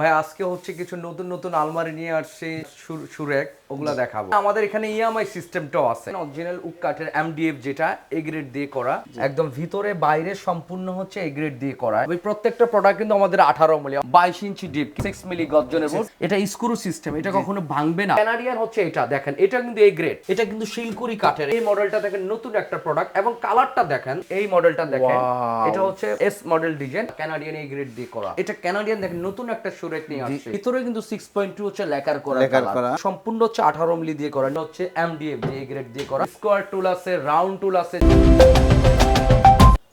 ভাই আজকে হচ্ছে কিছু নতুন নতুন আলমারি নিয়ে আসছে সুরেক ওগুলা দেখাবো। আমাদের এখানে ইএমআই সিস্টেমটাও আছে। অরিজিনাল উক কাঠের এমডিএফ যেটা এ গ্রেড দিয়ে করা। একদম ভিতরে বাইরে সম্পূর্ণ হচ্ছে এ গ্রেড দিয়ে করা। ওই প্রত্যেকটা প্রোডাক্ট কিন্তু আমাদের আঠারো মিলি বাইশ ইঞ্চি ডিপ সিক্স মিলি গর্জনের বোর্ড এটা স্ক্রু সিস্টেম এটা কখনো ভাঙবে না। ক্যানাডিয়ান হচ্ছে এটা দেখেন এটা কিন্তু এ গ্রেড এটা কিন্তু শিলকুড়ি কাঠের। এই মডেলটা দেখেন নতুন একটা প্রোডাক্ট এবং কালারটা দেখেন এই মডেলটা দেখেন। এটা হচ্ছে এস মডেল ডিজাইন কানাডিয়ান এই গ্রেড দিয়ে করা। এটা কানাডিয়ান দেখেন নতুন একটা সুরেক নিয়ে আসছে। ভিতরে কিন্তু 6.2 হচ্ছে লেকার করা লেকার করা। সম্পূর্ণ হচ্ছে 18 মিলি দিয়ে করা। হচ্ছে এমডিএফ দিয়ে গ্রেড দিয়ে করা। স্কোয়ার টুল আছে রাউন্ড টুল আছে।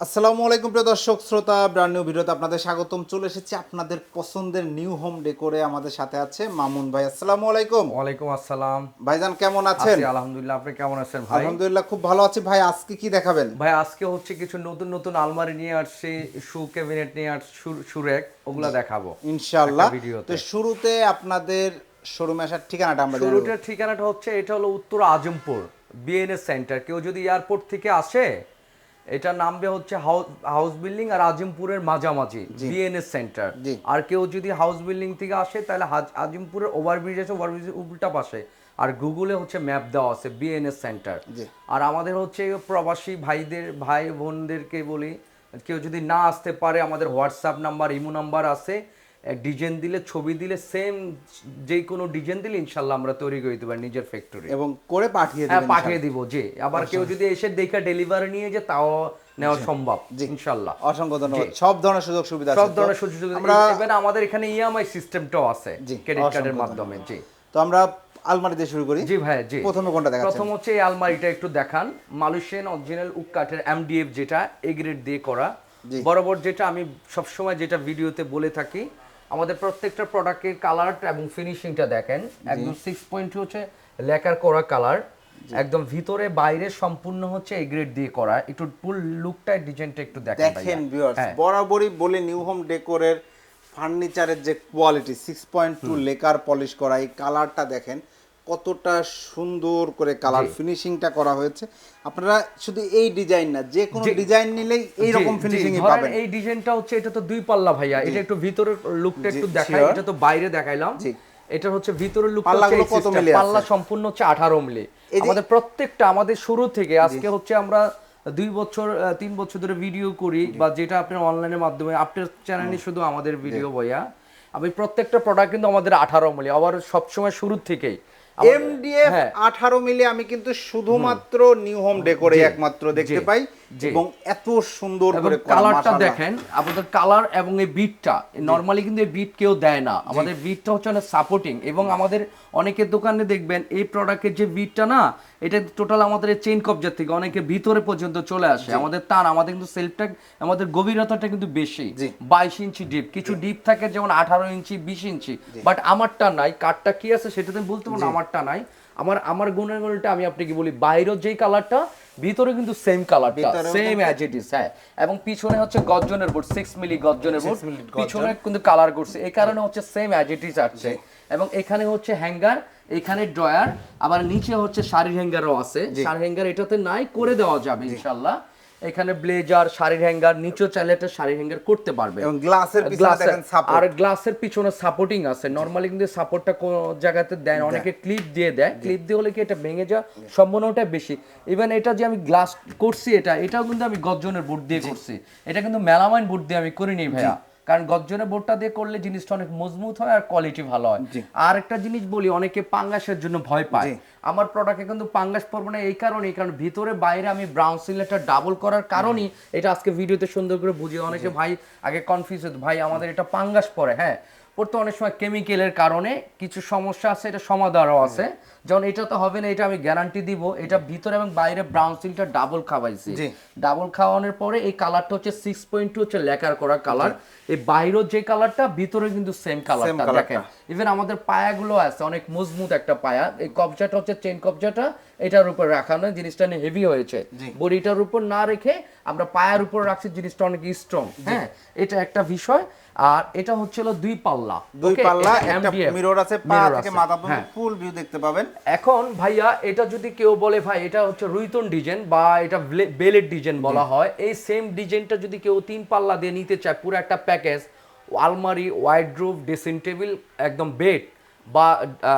আসসালামু আলাইকুম প্রিয় দর্শক শ্রোতা ব্র্যান্ড নিউ ভিডিওতে আপনাদের স্বাগতম। চলে এসেছি আপনাদের পছন্দের নিউ হোম ডেকোরে আমাদের সাথে আছে মামুন ভাই। আসসালামু আলাইকুম। ওয়ালাইকুম আসসালাম। ভাইজান কেমন আছেন? আছি আলহামদুলিল্লাহ আপনি কেমন আছেন ভাই? আলহামদুলিল্লাহ খুব ভালো আছি। ভাই আজকে কি দেখাবেন? ভাই আজকে হচ্ছে কিছু নতুন নতুন আলমারি নিয়ে আসছে শু ক্যাবিনেট নিয়ে আসছে সুরেক ওগুলা দেখাবো ইনশাআল্লাহ। তো শুরুতে আপনাদের শোরুমে আসার ঠিকানাটা আমরা। শুরুটার ঠিকানাটা হচ্ছে এটা হলো উত্তর আজমপুর বিএনএস সেন্টার কেউ যদি এয়ারপোর্ট থেকে আসে এটা নামবে হচ্ছে হাউস বিল্ডিং আর আজিমপুরের মাঝামাঝি বিএনএস সেন্টার আর কেউ যদি হাউস বিল্ডিং থেকে আসে তাহলে আজিমপুরের ওভারব্রিজ আছে ওভারব্রিজের উল্টা পাশে। আর গুগলে হচ্ছে ম্যাপ দেওয়া আছে বিএনএস সেন্টার আর আমাদের হচ্ছে প্রবাসী ভাইদের ভাই বোনদেরকে বলি কেউ যদি না আসতে পারে আমাদের হোয়াটসঅ্যাপ নাম্বার ইমো নাম্বার আছে। ডিজাইন দিলে ছবি দিলে সেম যে কোনো ডিজাইন দিলে ইনশাল্লাহ আমরা তৈরি করে দিতে পারি নিজের ফ্যাক্টরি এবং করে পাঠিয়ে হ্যাঁ পাঠিয়ে দিব জি। আবার কেউ যদি এসে দেখে ডেলিভারি নিয়ে যে তাও নেওয়া সম্ভব ইনশাল্লাহ। অসংখ্য ধন্যবাদ। সব ধরনের সুযোগ সুবিধা আছে। সব? ধরনের সুযোগ সুবিধা। আমাদের এখানে ইএমআই সিস্টেমটাও আছে ক্রেডিট কার্ডের মাধ্যমে জি। তো আমরা আলমারি দিয়ে শুরু করি। জি ভাই জি। প্রথমে কোনটা দেখাচ্ছেন? প্রথম হচ্ছে এই আলমারিটা একটু দেখান। মালয়েশিয়ান অরিজিনাল উক কাঠের এমডিএফ যেটা এ গ্রেড দিয়ে করা। বরাবর যেটা আমি সবসময় যেটা ভিডিওতে বলে থাকি আমাদের প্রত্যেকটা প্রোডাক্টের কালার এবং ফিনিশিংটা দেখেন। একদম সিক্স পয়েন্ট হচ্ছে লেকার করা কালার একদম ভিতরে বাইরে সম্পূর্ণ হচ্ছে এগ্রেড গ্রেড দিয়ে করা। একটু ফুল লুকটা ডিজাইনটা একটু দেখেন দেখেন ভিউয়ার্স হ্যাঁ। বরাবরই বলে নিউ হোম ডেকোরের ফার্নিচারের যে quality six point two lacquer polish করা এই কালারটা দেখেন। কতটা সুন্দর করে কালার ফিনিশিংটা করা হয়েছে। আপনারা শুধু এই ডিজাইন না যে কোনো ডিজাইন নিলেই এই রকম ফিনিশিং পাবেন। এই ডিজাইনটা হচ্ছে এটা তো দুই পাল্লা ভাইয়া এটা একটু ভিতরের লুকটা একটু দেখাই এটা তো বাইরে দেখাইলাম। জি। এটা হচ্ছে ভিতরের system, পাল্লা সম্পূর্ণ হচ্ছে 18 মিলি। আমাদের প্রত্যেকটা আমাদের শুরু থেকে আজকে হচ্ছে আমরা দুই বছর তিন বছর ধরে ভিডিও করি বা যেটা আপনার অনলাইনের মাধ্যমে আপনার চ্যানেলে শুধু আমাদের ভিডিও বইয়া আমি প্রত্যেকটা প্রোডাক্ট কিন্তু আমাদের 18 মিলি আবার সবসময় শুরু থেকেই। এমডিএফ হ্যাঁ। আঠারো মিলে আমি কিন্তু শুধুমাত্র নিউ হোম ডেকোরে একমাত্র দেখতে পাই। এবং এত সুন্দর করে কালারটা দেখেন আপনাদের কালার এবং এই বিটটা নরমালি কিন্তু এই বিট কেউ দেয় না। আমাদের বিটটা হচ্ছে অনেক সাপোর্টিং এবং আমাদের অনেকের দোকানে দেখবেন এই প্রোডাক্টের যে বিটটা না এটা টোটাল আমাদের চেইন কবজার থেকে অনেকে ভিতরে পর্যন্ত চলে আসে। আমাদের তার আমাদের কিন্তু সেলফটা আমাদের গভীরতাটা কিন্তু বেশি। বাইশ ইঞ্চি ডিপ কিছু ডিপ থাকে যেমন আঠারো ইঞ্চি বিশ ইঞ্চি বাট আমারটা নাই। কাঠটা কি আছে সেটা তুমি বলতে পারো না, আমারটা নাই। আমার আমার গুণের গুণটা আমি আপনাকে বলি বাইরের যেই কালারটা ভিতরে কিন্তু সেম ভিতরেও সেম অ্যাজ ইট ইজ হ্যাঁ। এবং পিছনে হচ্ছে গর্জনের বোর্ড সিক্স মিলি গর্জনের বোর্ড পিছনে কিন্তু কালার করছে। এই কারণে হচ্ছে সেম অ্যাজ ইট ইজ আসছে। এবং এখানে হচ্ছে হ্যাঙ্গার এখানে ড্রয়ার আবার নিচে হচ্ছে শাড়ির হ্যাঙ্গারও আছে। শাড়ির হ্যাঙ্গার এটাতে নাই করে দেওয়া যাবে ইনশাল্লাহ। এখানে ব্লেজার শাড়ির হ্যাঙ্গার নিচেও চাইলে একটা শাড়ির হ্যাঙ্গার করতে পারবে। এবং গ্লাসের পিছনে আর গ্লাসের পিছনে সাপোর্টিং আছে। নরমালি কিন্তু সাপোর্টটা কোন জায়গাতে দেয় অনেকে ক্লিপ দিয়ে দেয়। ক্লিপ দিয়ে হলে কি এটা ভেঙে যাওয়ার সম্ভাবনাটা বেশি। ইভেন এটা যে আমি গ্লাস করছি এটা এটাও কিন্তু আমি গর্জনের বুট দিয়ে করছি। এটা কিন্তু মেলামাইন বুট দিয়ে আমি করিনি ভাইয়া। কারণ গজ্জনে বোর্ডটা দিয়ে করলে জিনিসটা অনেক মজবুত হয় আর কোয়ালিটি ভালো হয়। আর একটা জিনিস বলি অনেকে পাঙ্গাসের জন্য ভয় পায়। আমার প্রোডাক্টে কিন্তু পাঙ্গাস পড়ব না এই কারণেই কারণ ভিতরে বাইরে আমি ব্রাউন সিলেটটা ডাবল করার কারণেই এটা আজকে ভিডিওতে সুন্দর করে বুঝিয়ে অনেকে ভাই আগে কনফিউজ ভাই আমাদের এটা পাঙ্গাস পরে হ্যাঁ। পড়তে অনেক সময় কেমিক্যালের কারণে কিছু সমস্যা আছে এটা সমাধানও আছে। যেমন এটা তো হবে না এটা আমি গ্যারান্টি দিব। এটা ভিতরে এবং বাইরে ব্রাউন সিলটা ডাবল খাওয়াইছি। ডাবল খাওয়ানোর পরে এই কালারটা হচ্ছে সিক্স পয়েন্ট টু হচ্ছে লেকার করা কালার এই বাইরের যে কালারটা ভিতরে কিন্তু সেম কালারটা দেখেন ইভেন আমাদের পায়াগুলো আছে অনেক মজবুত একটা পায়া। এই কবজাটা হচ্ছে চেন কবজাটা এটার উপর রাখানো জিনিসটা নিয়ে হেভি হয়েছে। বডিটার উপর না রেখে আমরা পায়ার উপর রাখছি জিনিসটা অনেক স্ট্রং হ্যাঁ এটা একটা বিষয়। আর এটা হচ্ছিল দুই পাল্লা দুই? পাল্লা একটা মিরর আছে পা থেকে মাথা পর্যন্ত হ্যাঁ। ফুল ভিউ দেখতে পাবেন এখন ভাইয়া এটা যদি কেউ বলে ভাই এটা হচ্ছে রুইতন ডিজাইন বা এটা বেলের ডিজাইন বলা হয় এই সেম ডিজাইনটা যদি কেউ তিন পাল্লা দিয়ে নিতে চায় পুরো একটা প্যাকেজ আলমারি ওয়াইড্রোভ ড্রেসিং টেবিল একদম বেড বা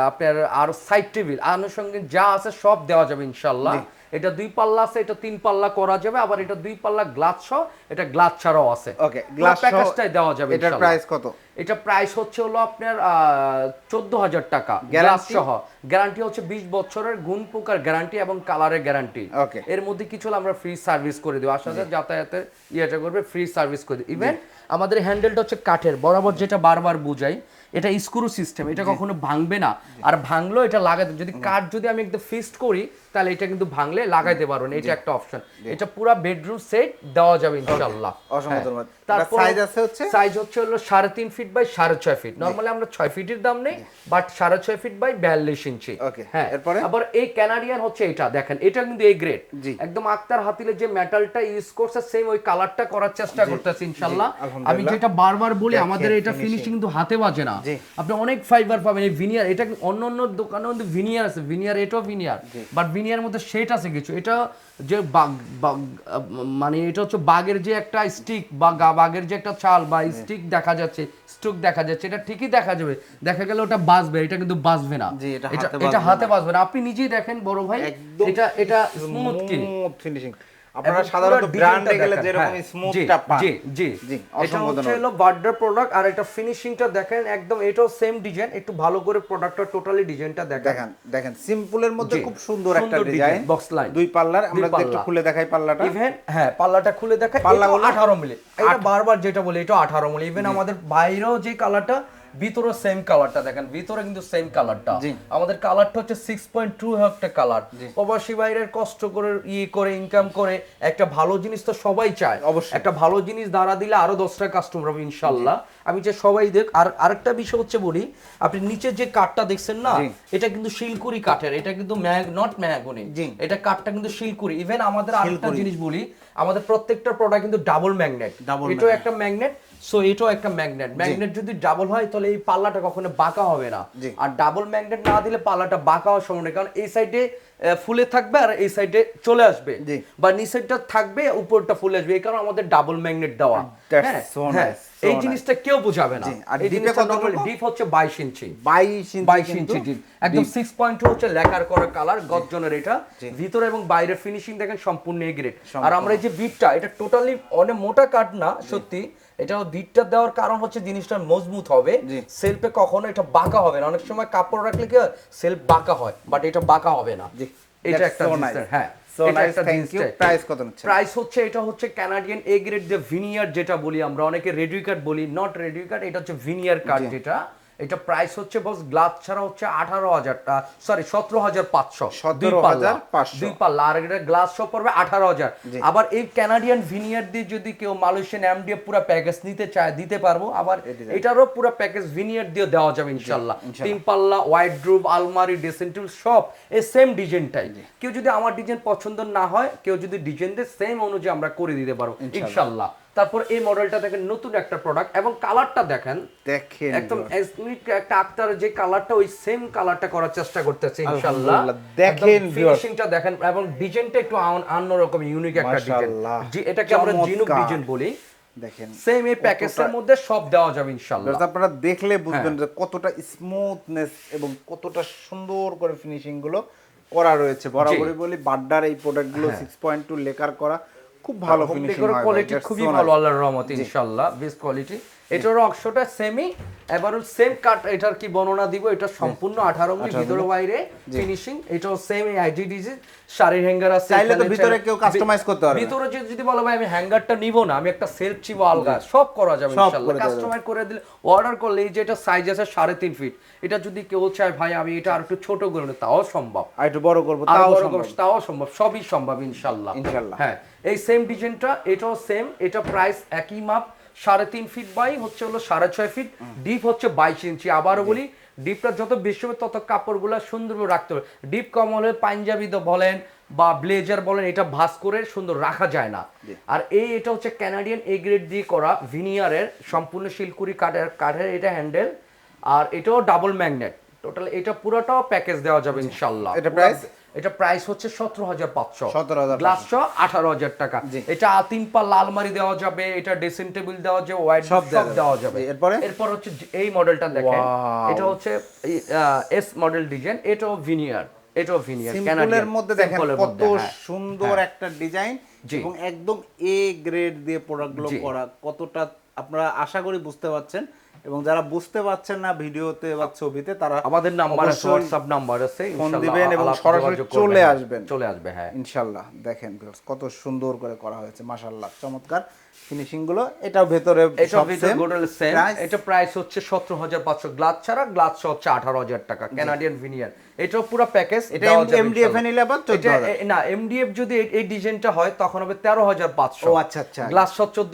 আপনার আর সাইড টেবিল আনুষঙ্গিক যা আছে সব দেওয়া যাবে ইনশাল্লাহ এটা দুই পাল্লা আছে এটা তিন পাল্লা করা যাবে আবার এটা দুই পাল্লা গ্লাস সহ এটা গ্লাস ছাড়াও আছে। ওকে গ্লাস প্যাকেজটাই দেওয়া যাবে এটার প্রাইস কত? এটা প্রাইস হচ্ছে হলো আপনার চোদ্দ হাজার টাকা গ্লাস সহ। গ্যারান্টি হচ্ছে বিশ বছরের গুণ পোকার গ্যারান্টি এবং কালারের গ্যারান্টি. এর মধ্যে কিছু হলে আমরা ফ্রি সার্ভিস করে দেবো। আসলে যাতায়াতের ইয়েটা করবে ফ্রি সার্ভিস করে দিই ইভেন আমাদের হ্যান্ডেলটা হচ্ছে কাঠের। বরাবর যেটা বারবার বুঝাই এটা স্ক্রু সিস্টেম এটা কখনো ভাঙবে না। আর ভাঙলো এটা লাগাতে যদি কাঠ যদি আমি একদম ফিক্সড করি তাহলে এটা কিন্তু ভাঙলে লাগাইতে পারবেন এটা একটা অপশন এটা পুরো বেডরুম সেট দেওয়া যাবে ইনশাআল্লাহ। অসংখ্য হ্যাঁ। ধন্যবাদ। তারপর size আছে হচ্ছে? সাইজ হচ্ছে হলো সাড়ে তিন ফিট বাই সাড়ে ছয় ফিট নর্মালি আমরা ছয় ফিটের দাম নেই বাট সাড়ে ছয় ফিট বাই বিয়াল্লিশ ইঞ্চি Okay, হ্যাঁ। এরপরে? আবার এই ক্যানাডিয়ান হচ্ছে এটা দেখেন এটা কিন্তু এই গ্রেড একদম আক্তার হাতিলে যে মেটালটা ইউজ করছে সেম ওই কালারটা করার চেষ্টা করতেছি ইনশাল্লাহ আমি। যেটা বারবার বলি আমাদের এটা ফিনিশিং কিন্তু হাতে বাজে না। আপনি অনেক ফাইবার পাবেন এই ভিনিয়ার এটা অন্য অন্য দোকানে কিন্তু ভিনিয়ার আছে ভিনিয়ার এটাও ভিনিয়ার বাট ভিনিয়ার মধ্যে শেড আছে কিছু এটা যে বাগ- মানে এটা হচ্ছে বাগের যে একটা স্টিক বা গা- বাগের যে একটা চাল বা স্টিক দেখা যাচ্ছে স্টুক দেখা যাচ্ছে এটা ঠিকই দেখা যাবে দেখা গেলে ওটা বাজবে এটা কিন্তু বাজবে না। এটা হাতে বাজবে না। আপনি নিজেই দেখেন বড় ভাই এটা এটা স্মুথ কি স্মুথ ফিনিশিং আপনারা সাধারণত ব্র্যান্ডে গেলে যেরকম হ্যাঁ, স্মুথটা পান। জি জি। জি এটা হচ্ছে হলো বার্ডার প্রোডাক্ট আর এটা ফিনিশিংটা দেখেন একদম এটাও সেম ডিজাইন একটু ভালো করে প্রোডাক্টটা টোটালি ডিজাইনটা দেখেন। দেখেন দেখেন সিম্পলের মধ্যে খুব সুন্দর একটা ডিজাইন box line। দুই পাল্লার আমরা একটু খুলে দেখাই পাল্লাটা। ইভেন হ্যাঁ পাল্লাটা খুলে পাল্লাগুলো? পাল্লাগুলো আঠারো মিলি। এটা বারবার যেটা বলি এটা আঠারো মিলি। ইভেন আমাদের বাইরেও যে কালারটা ভিতরে সেম কালারটা দেখেন ভিতরে কিন্তু সেম কালারটা আমাদের কালারটা হচ্ছে সিক্স পয়েন্ট টু একটা কালার প্রবাসী বাইরের কষ্ট করে ইয়ে করে ইনকাম করে একটা ভালো জিনিস তো সবাই চায়। অবশ্যই। একটা ভালো জিনিস দ্বারা দিলে আরও দশটা কাস্টমার হবে ইনশাল্লাহ আমি যে সবাই দেখ আর আরেকটা বিষয় হচ্ছে বলি আপনি নিচে যে কাঠটা দেখছেন না এটা কিন্তু শিলকুড়ি কাঠের এটা কিন্তু ম্যাগ নট ম্যাগনি। জি। এটা কাঠটা কিন্তু শিলকুড়ি। ইভেন আমাদের আরেকটা জিনিস বলি আমাদের প্রত্যেকটা প্রোডাক্ট কিন্তু ডাবল ম্যাগনেট এটাও একটা ম্যাগনেট সো এটাও একটা ম্যাগনেট ম্যাগনেট যদি ডাবল হয় তাহলে এই পাল্লাটা কখনো বাঁকা হবে না। আর ডাবল ম্যাগনেট না দিলে পাল্লাটা বাঁকা হওয়ার সম্ভাবনা কারণ এই সাইডে ফুলে থাকবে আর এই সাইডে চলে আসবে। বা নিচেরটা থাকবে উপরটা ফুলে আসবে। এই কারণে আমাদের ডাবল ম্যাগনেট দেওয়া। হ্যাঁ, হ্যাঁ, এই জিনিসটা কেউ বোঝাবে না। আর এই জিনিসটা নরমালি ডিপ হচ্ছে বাইশ ইঞ্চি। বাইশ ইঞ্চি বাইশ কিন্তু ইঞ্চি ডিপ একদম সিক্স পয়েন্ট টু হচ্ছে লেকার করা কালার গর্জনের এটা। ভিতরে এবং বাইরে ফিনিশিং দেখেন সম্পূর্ণ এ গ্রেড আর আমরা এই যে বিটটা এটা টোটালি অনেক মোটা কাঠ না সত্যি। এটা দিকটা দেওয়ার কারণ হচ্ছে জিনিসটা মজবুত হবে। সেলফে কখনো এটা বাঁকা হবে না। অনেক সময় কাপড় রাখলে কি সেলফ বাঁকা হয় বাট এটা বাঁকা হবে না। এটা একটা. হ্যাঁ কত? প্রাইস হচ্ছে এটা হচ্ছে কানাডিয়ান এ গ্রেড যে ভিনিয়ার যেটা বলি আমরা। অনেকে রেডিও কার্ড বলি নট রেডিও কার্ড এটা হচ্ছে ভিনিয়ার কার্ড যেটা। এটা প্রাইস হচ্ছে বস গ্লাস ছাড়া হচ্ছে আঠারো হাজার সরি সতেরো হাজার পাঁচশো। দুই পাল্লা। দুই পাল্লা। আর এটা গ্লাস সব পড়বে আঠারো হাজার। আবার এই কানাডিয়ান ভিনিয়ার দিয়ে যদি কেউ মালয়েশিয়ান এম এমডিএফ পুরো প্যাকেজ নিতে চায় দিতে পারব। আবার এটারও পুরো প্যাকেজ ভিনিয়ার দিয়ে দেওয়া যাবে ইনশাল্লাহ। তিন পাল্লা হোয়াইট ড্রুপ আলমারি ড্রেসিং টেবিল সব এই সেম ডিজাইনটাই কেউ যদি আমার ডিজাইন পছন্দ না হয় কেউ যদি ডিজাইন দেয় সেম অনুযায়ী আমরা করে দিতে পারব ইনশাল্লাহ। তারপর এই মডেলটা দেখেন নতুন একটা প্রোডাক্ট এবং কালারটা দেখেন দেখেন একদম একটা আক্তার যে কালারটা ওই সেম কালারটা করার চেষ্টা করতেছে ইনশাআল্লাহ। দেখেন ফিনিশিংটা দেখেন এবং ডিজাইনটা একটু আন- অন্যরকম ইউনিক একটা ডিজাইন। যে এটাকে আমরা জিনুক ডিজাইন বলি। দেখেন সেম এই প্যাকেজের মধ্যে সব দেওয়া যাবে ইনশাআল্লাহ। আপনারা দেখলে হ্যাঁ। বুঝবেন যে কতটা স্মুথনেস এবং কতটা সুন্দর করে ফিনিশিংগুলো করা রয়েছে। বরাবরই বলি বাড্ডার এই প্রোডাক্টগুলো সিক্স পয়েন্ট টু লেকার করা। খুব ভালো ফিনিশিং হয় কোয়ালিটি খুবই ভালো. আল্লাহর রহমতে ইনশাআল্লাহ। বেস্ট কোয়ালিটি এটার অংশটা সেমি এবারও সেম কাট এটার কি বর্ণনা দিব? এটা সম্পূর্ণ 18 মিলি ভিতরে বাইরে ফিনিশিং এটাও সেম এই আইজিডিজি শাড়ির হ্যাঙ্গার আছে চাইলে তো ভিতরে কেউ customize করতে পারবে। ভিতরে যদি- যদি বলো ভাই আমি হ্যাঙ্গারটা নিব না আমি একটা সেলফ চিব আলগা। সব করা যাবে ইনশাআল্লাহ। কাস্টমাইজ করে দিলে অর্ডার করলে এই যে এটা সাইজ আছে সাড়ে তিন ফিট এটা যদি কেউ চায় ভাই আমি এটা আর একটু ছোট করে নেব, তাও সম্ভব। আর একটু বড় করব তাও সম্ভব। তাও সম্ভব। সবই সম্ভব ইনশাল্লাহ। ইনশাল্লাহ। হ্যাঁ এই সেম ডিজাইনটা এটাও সেম এটা প্রাইস একই মাপ। সাড়ে তিন ফিট বাই হচ্ছে হলো সাড়ে ছয় ফিট ডিপ হচ্ছে বাইশ ইঞ্চি আবারও বলি ডিপটা যত বেশি হবে তত কাপড়গুলো সুন্দরভাবে রাখতে হবে। ডিপ কম হলে পাঞ্জাবি তো বলেন বা ব্লেজার বলেন এটা ভাস করে সুন্দর রাখা যায় না। আর এই এটা হচ্ছে ক্যানাডিয়ান এ গ্রেড দিয়ে করা ভিনিয়ারের সম্পূর্ণ শিলকুড়ি কাঠের কাঠের এটা হ্যান্ডেল আর এটাও ডাবল ম্যাগনেট টোটাল এটা পুরোটাও প্যাকেজ দেওয়া যাবে ইনশাল্লাহ এটা price? এটা প্রাইস হচ্ছে সতেরো হাজার পাঁচশো 17,500 গ্লাস সহ আঠারো হাজার টাকা। এটা তিন পাল্লা আলমারি দেওয়া যাবে এটা ড্রেসিং টেবিল দেওয়া যাবে ওয়াইড সব দেওয়া যাবে। এরপরে? এরপর হচ্ছে এই মডেলটা দেখেন এটা হচ্ছে এস মডেল ডিজাইন এটাও ভিনিয়ার এটাও ভিনিয়ার সিম্পলের মধ্যে দেখেন কত হ্যাঁ। সুন্দর একটা ডিজাইন। এবং একদম এ গ্রেড দিয়ে প্রোডাক্টগুলো। করা কতটা আপনারা আশা করি বুঝতে পারছেন এবং যারা বুঝতে পারছেন না ভিডিওতে বা ছবিতে তারা আমাদের নাম্বার আছে হোয়াটসঅ্যাপ নাম্বার আছে ফোন দিবেন এবং সরাসরি চলে আসবেন। চলে আসবে হ্যাঁ। ইনশাআল্লাহ দেখেন কত সুন্দর করে করা হয়েছে মাশাআল্লাহ চমৎকার ফিনিশিংগুলো। এটা ভেতরে এটা সব ভিতরে। গোডেল সেম এটা প্রাইস হচ্ছে সতেরো হাজার পাঁচশো গ্লাস ছাড়া গ্লাস হচ্ছে আঠারো হাজার টাকা। কানাডিয়ান ভিনিয়ার এটাও পুরো প্যাকেজ এটা এমডিএফ এ নিলে আবার 14,000 না এমডিএফ যদি এই- ডিজাইনটা হয় তখন হবে তেরো হাজার পাঁচশো। ও, আচ্ছা, আচ্ছা। গ্লাস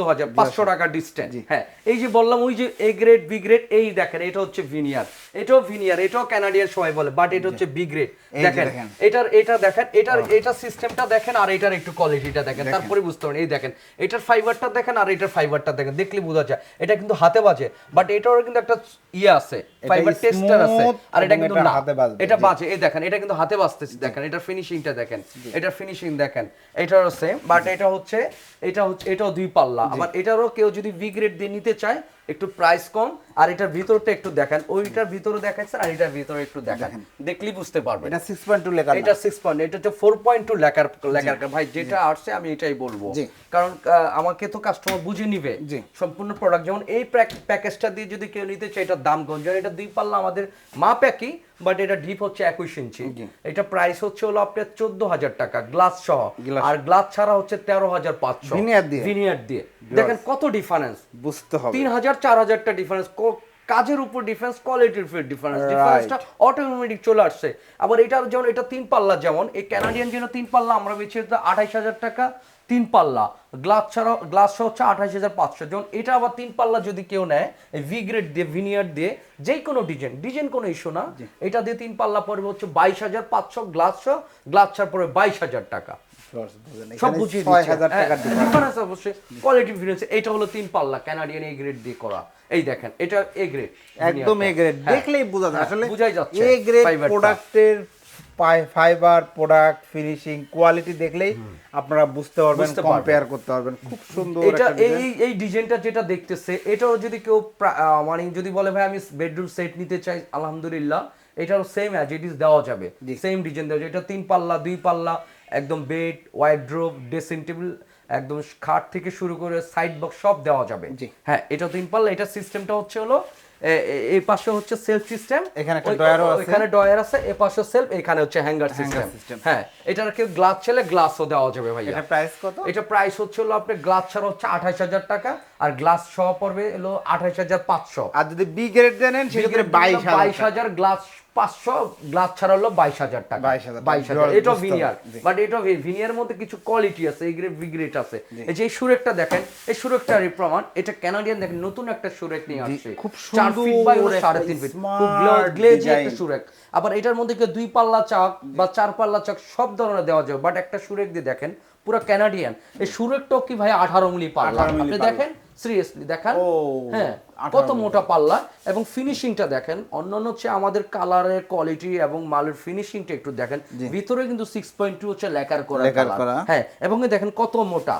হাজার পাঁচশো টাকা ডিস্টেন্স হ্যাঁ এই যে বললাম ওই যে এ গ্রেড বি গ্রেড এই দেখেন এটা হচ্ছে ভিনিয়ার এটাও ভিনিয়ার এটাও কানাডিয়ান সবাই বলে বাট এটা হচ্ছে বি গ্রেড দেখেন। এটার এটা দেখেন এটার এটা সিস্টেমটা দেখেন আর এটার একটু কোয়ালিটিটা দেখেন। তারপরে বুঝতে পারেন এই দেখেন এটার ফাইবারটা দেখেন আর এটার ফাইবারটা দেখেন দেখলে বোঝা যায়। এটা কিন্তু হাতে বাজে বাট এটারও কিন্তু একটা ইয়ে আছে ফাইবার টেস্টার আছে আর এটা কিন্তু না। এটা বাজে এই দেখেন এটা কিন্তু হাতে বাজতেছে দেখেন এটার ফিনিশিংটা দেখেন এটার ফিনিশিং দেখেন এটারও সেম বাট এটা হচ্ছে এটা হচ্ছে এটাও দুই পাল্লা আবার এটারও কেউ যদি বি গ্রেড দিয়ে নিতে চায় একটু প্রাইস কম আর এটার ভিতরটা একটু দেখেন। ওইটার ভিতরে দেখাচ্ছে আর এটার ভিতরে একটু দেখেন। দেখলেই বুঝতে পারবেন। এটা সিক্স পয়েন্ট টু লেখা এটা সিক্স পয়েন্ট এটা হচ্ছে ফোর পয়েন্ট টু লেখার লেখার ভাই যেটা আসছে আমি এটাই বলব। কারণ আমাকে তো কাস্টমার বুঝে নিবে। সম্পূর্ণ প্রোডাক্ট যেমন এই প্যাকেজটা দিয়ে যদি কেউ নিতে চায় এটার দাম কম। যেমন এটা দিয়ে পাল্লা আমাদের মাপ একই বাট এটা ডিপ হচ্ছে একুশ ইঞ্চি। এটা প্রাইস হচ্ছে হলো আপনার চোদ্দ হাজার টাকা গ্লাস সহ। আর গ্লাস ছাড়া হচ্ছে তেরো হাজার পাঁচশো। Veneer দিয়ে? ভিনিয়ার দিয়ে। দেখেন কত ডিফারেন্স বুঝতে হবে। তিন হাজার চার হাজারটা ডিফারেন্স কাজের উপর ডিফারেন্স কোয়ালিটির উপর ডিফারেন্স. ডিফারেন্সটা অটোমেটিক চলে আসছে। আবার এটা যেমন এটা তিন পাল্লা যেমন এই ক্যানাডিয়ান যেন তিন পাল্লা আমরা বেচি আঠাইশ হাজার টাকা তিন পাল্লা। গ্লাস ছাড়া গ্লাস হচ্ছে আঠাইশ হাজার পাঁচশো। যেমন এটা আবার তিন পাল্লা যদি কেউ নেয় এই ভি গ্রেড দিয়ে ভিনিয়ার দিয়ে যে কোনো ডিজাইন ডিজাইন কোনো ইস্যু না। এটা দিয়ে তিন পাল্লা পড়বে হচ্ছে বাইশ হাজার পাঁচশো গ্লাস গ্লাস ছাড় পড়বে বাইশ হাজার টাকা। সব বুঝিয়ে। ডিফারেন্স অবশ্যই। কোয়ালিটি ডিফারেন্স এটা হলো তিন পাল্লা কানাডিয়ান এ গ্রেড দিয়ে করা। এই দেখেন এটা এ গ্রেড একদম এ গ্রেড হ্যাঁ। দেখলেই বোঝা যায়। আসলে বুঝাই যাচ্ছে এ গ্রেড প্রোডাক্টের ফাইবার প্রোডাক্ট ফিনিশিং কোয়ালিটি দেখলেই আপনারা বুঝতে পারবেন কম্পেয়ার করতে পারবেন। খুব সুন্দর এটা এই এই ডিজাইনটা যেটা দেখতেছে এটাও যদি কেউ মানে যদি বলে ভাই আমি বেডরুম সেট নিতে চাই আলহামদুলিল্লাহ। এটাও সেম অ্যাজ ইট ইজ দেওয়া যাবে। সেম ডিজাইন দেওয়া যাবে। এটা তিন পাল্লা দুই পাল্লা একদম বেড ওয়াইড্রোব ড্রেসিং টেবিল একদম খাট থেকে শুরু করে সাইড বক্স সব দেওয়া যাবে। হ্যাঁ এটা তিন পাল্লা এটা সিস্টেমটা হচ্ছে হলো এই পাশে হচ্ছে সেলফ সিস্টেম এখানে একটা ও আছে। এখানে ডয়ার আছে এ পাশে সেলফ এখানে হচ্ছে হ্যাঙ্গার সিস্টেম হ্যাঁ এটার কেউ গ্লাস ছেলে গ্লাসও দেওয়া যাবে ভাইয়া। এটা প্রাইস কত? এটা প্রাইস হচ্ছে হলো আপনার গ্লাস ছাড়া হচ্ছে আঠাইশ হাজার টাকা আর গ্লাস সহ পড়বে হলো আঠাইশ হাজার পাঁচশো। আর যদি বি গ্রেড দেন সেক্ষেত্রে বাইশ বাইশ হাজার গ্লাস পাঁচশো গ্লাস ছাড়া হলো বাইশ হাজার টাকা। 22,000 টাকা। বাইশ হাজার। এটা ভিনিয়ার। বাট এটা ভিনিয়ার মধ্যে কিছু কোয়ালিটি আছে এই গ্রেড আছে। এই যে এই সুরেকটা দেখেন এই সুরেকটার প্রমাণ। এটা কানাডিয়ান দেখেন নতুন একটা সুরেক নিয়ে আসছে। খুব চার ফিট বাই সাড়ে তিন ফিট গ্লেজি একটা সুরেক। আবার এটার মধ্যে দুই পাল্লা চাক বা চার পাল্লা চাক সব ধরনের দেওয়া যাবে। বাট একটা সুরেক দিয়ে দেখেন পুরো কানাডিয়ান এই সুরেকটাও কি ভাই আঠারো উঙ্গলি পাল্লা? 18 মিলি আপনি। দেখেন সিরিয়াসলি দেখেন হ্যাঁ কত মোটা পাল্লা। এবং ফিনিশিংটা দেখেন অন্যান্য হচ্ছে আমাদের কালারের কোয়ালিটি এবং মালের ফিনিশিংটা একটু দেখেন। ভিতরে কিন্তু সিক্স পয়েন্ট টু হচ্ছে লেকার করা। হ্যাঁ এবং দেখেন কত মোটা।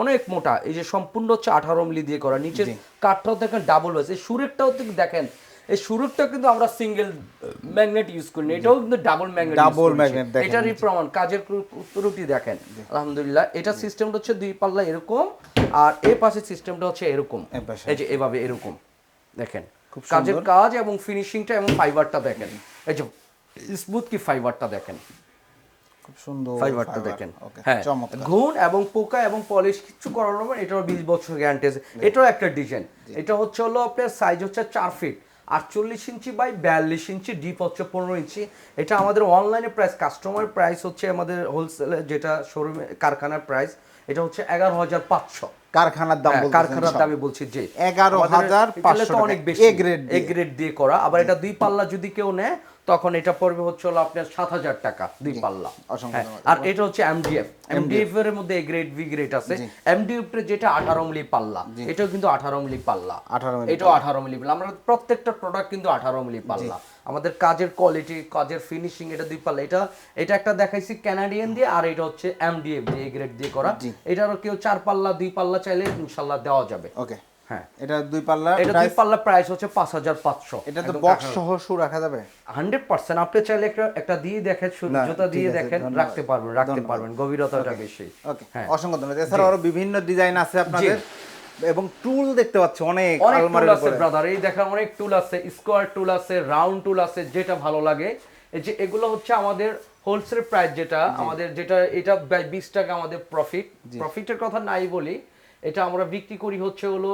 অনেক মোটা। এই যে সম্পূর্ণ হচ্ছে আঠারো মিলি দিয়ে করা। নিচের কাঠটাও দেখেন ডাবল হয়েছে। সুরেরটাও দেখেন এই সুরেরটা কিন্তু আমরা সিঙ্গেল ম্যাগনেট ইউজ করি না। এটাও কিন্তু ডাবল ম্যাগনেট Double magnet দেখেন এটারই প্রমাণ কাজের ত্রুটি দেখেন। আলহামদুলিল্লাহ এটা সিস্টেমটা হচ্ছে দুই পাল্লা এরকম আর এই পাশে সিস্টেমটা হচ্ছে এরকম। এই যে এভাবে এরকম দেখেন। খুব কাজের কাজ এবং ফিনিশিংটা এবং ফাইবারটা দেখেন। এই যে স্মুথ কি ফাইবারটা দেখেন? খুব সুন্দর ফাইবারটা দেখেন। হ্যাঁ ঘুণ এবং পোকা এবং পলিশ কিছু করানো এটাও বিশ বছর গ্যারান্টি আছে। এটাও একটা ডিজাইন এটা হচ্ছে হলো আপনার সাইজ হচ্ছে চার ফিট আটচল্লিশ ইঞ্চি বাই বিয়াল্লিশ ইঞ্চি ডিপ হচ্ছে পনেরো ইঞ্চি। এটা আমাদের অনলাইনে প্রাইস কাস্টমার প্রাইস হচ্ছে আমাদের হোলসেলে যেটা শোরুমে কারখানার প্রাইস এটা হচ্ছে এগারো হাজার পাঁচশো। কারখানার দাম হ্যাঁ, কারখানার দামে বলছি যে 11,500 আমাদের Retail এ তো টাকা। অনেক বেশি এ গ্রেড এ গ্রেড দিয়ে করা। আবার এটা দুই পাল্লা যদি কেউ নেয় তখন এটা পড়বে হচ্ছে হলো আপনার সাত হাজার টাকা দুই পাল্লা। হ্যাঁ। আর এটা হচ্ছে এমডিএফ এমডিএফ এর মধ্যে এ গ্রেড বি গ্রেড আছে। এমডিএফ এর যেটা আঠারো মিলি পাল্লা এটাও কিন্তু আঠারো মিলি পাল্লা। এটাও আঠারো মিলি পাল্লা। আমরা প্রত্যেকটা প্রোডাক্ট কিন্তু আঠারো মিলি পাল্লা। আমাদের কাজের কোয়ালিটি কাজের ফিনিশিং এটা দুই পাল্লা। এটা এটা একটা দেখাইছি ক্যানাডিয়ান দিয়ে আর এটা হচ্ছে এমডিএফ দিয়ে গ্রেড দিয়ে করা। এটারও কেউ চার পাল্লা দুই পাল্লা চাইলে ইনশাল্লাহ দেওয়া যাবে। ওকে। হ্যাঁ এটা দুই পাল্লা এটা দুই পাল্লা প্রাইস হচ্ছে পাঁচ হাজার পাঁচশো। এটা তো বক্স সহ শু রাখা যাবে? Hundred percent. আপনি চাইলে একটা একটা দিয়ে দেখেন জুতা দিয়ে দেখেন রাখতে পারবেন রাখতে পারবেন গভীরতাটা বেশি। ওকে হ্যাঁ। অসংখ্য ধন্যবাদ। এছাড়া আরও বিভিন্ন ডিজাইন আছে আপনাদের। এবং টুল দেখতে পাচ্ছি অনেক আলমারির উপরে। ব্রাদার এই দেখেন অনেক টুল আছে স্কোয়ার টুল আছে রাউন্ড টুল আছে যেটা ভালো লাগে। এই যে এগুলো হচ্ছে আমাদের হোলসেল প্রাইস যেটা আমাদের যেটা এটা বিশ টাকা আমাদের প্রফিট প্রফিটের কথা নাই বলি এটা আমরা বিক্রি করি হচ্ছে হলো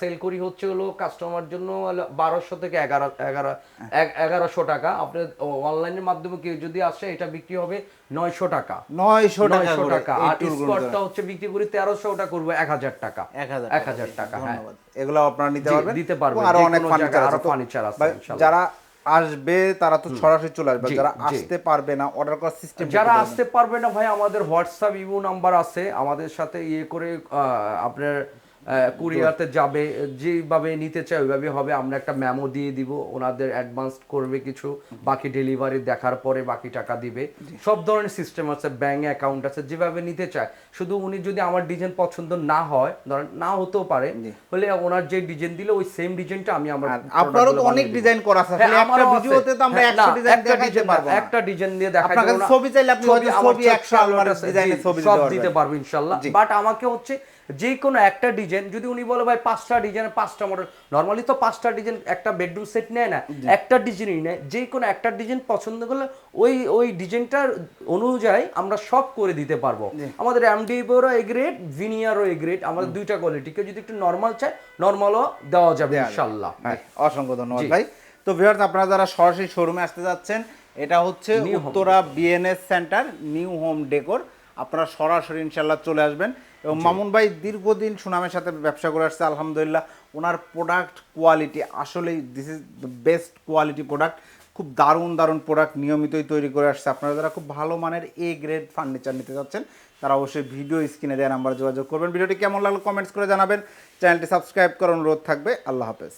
সেল করি হচ্ছে হলো কাস্টমার জন্য বারোশো থেকে এগারো এগারো এগারোশো টাকা। আপনার অনলাইনের মাধ্যমে কেউ যদি আসে এটা বিক্রি হবে নয়শো টাকা। নয়শো নয়শো টাকা। আর স্কোয়ারটা হচ্ছে বিক্রি করি তেরোশো ওটা করব এক হাজার টাকা। এক হাজার টাকা। হ্যাঁ। এগুলো আপনারা নিতে পারবেন। দিতে পারবেন। আরও অনেক ফার্নিচার আছে, যারা আসবে তারা তো সরাসরি চলে আসবে। যারা আসতে পারবে না অর্ডার করার সিস্টেম যারা আসতে পারবে না ভাই আমাদের হোয়াটসঅ্যাপ ইমো নাম্বার আছে। আমাদের সাথে ইয়ে করে আহ, আপনার কুরিয়ারতে যাবে যেভাবে নিতে চায় ওইভাবে হবে। আমরা একটা মেমো দিয়ে দিব ওনাদের অ্যাডভান্স করবে কিছু বাকি ডেলিভারি দেখার পরে বাকি টাকা দিবে। সব ধরনের সিস্টেম আছে ব্যাংক অ্যাকাউন্ট আছে যেভাবে নিতে চায়। শুধু উনি যদি আমার ডিজাইন পছন্দ না হয় ধরেন না হতেও পারে হলে ওনার যে ডিজাইন দিলে ওই সেম ডিজাইনটা আমি আমার আপনারও তো অনেক ডিজাইন করা আছে হ্যাঁ, একটা ভিডিওতে তো আমরা হ্যাঁ, 100 ডিজাইন ডিজাইন পারব একটা ডিজাইন দিয়ে দেখা আপনার কাছে ছবি চাইলে আপনি ছবি ছবি 100 আলমারির আছে, ডিজাইনের ছবি দিতে। পারব ইনশাল্লাহ। জি। বাট আমাকে হচ্ছে যে কোনো একটা ডিজাইন যদি উনি বলে ভাই পাঁচটা ডিজাইন পাঁচটা মডেল নর্মালি তো পাঁচটা ডিজাইন একটা বেডরুম সেট নেয় না একটা ডিজাইনই নেয়। যে কোনো একটা ডিজাইন পছন্দ করলে ওই ওই ডিজাইনটার অনুযায়ী আমরা সব করে দিতে পারব। আমাদের এমডিএরও এ গ্রেড ভিনিয়ারও এ গ্রেড আমাদের দুইটা কোয়ালিটি কেউ যদি একটু নর্মাল চায় নর্মালও দেওয়া যাবে ইনশাল্লাহ। হ্যাঁ অসংখ্য ধন্যবাদ ভাই। তো ভিউয়ার্স আপনারা যারা সরাসরি শোরুমে আসতে যাচ্ছেন এটা হচ্ছে Uttara BNS centre new home decor আপনারা সরাসরি ইনশাল্লাহ চলে আসবেন। এবং মামুন ভাই দীর্ঘদিন সুনামের সাথে ব্যবসা করে আসছে আলহামদুলিল্লাহ। ওনার প্রোডাক্ট কোয়ালিটি আসলেই this is the best quality product খুব দারুণ দারুণ প্রোডাক্ট নিয়মিতই তৈরি করে আসছে। আপনারা যারা খুব ভালো মানের এ গ্রেড ফার্নিচার নিতে যাচ্ছেন তারা অবশ্যই ভিডিও স্ক্রিনে দেওয়া নাম্বার যোগাযোগ করবেন। ভিডিওটি কেমন লাগল কমেন্টস করে জানাবেন। চ্যানেলটি সাবস্ক্রাইব করার অনুরোধ থাকবে। আল্লাহ হাফেজ।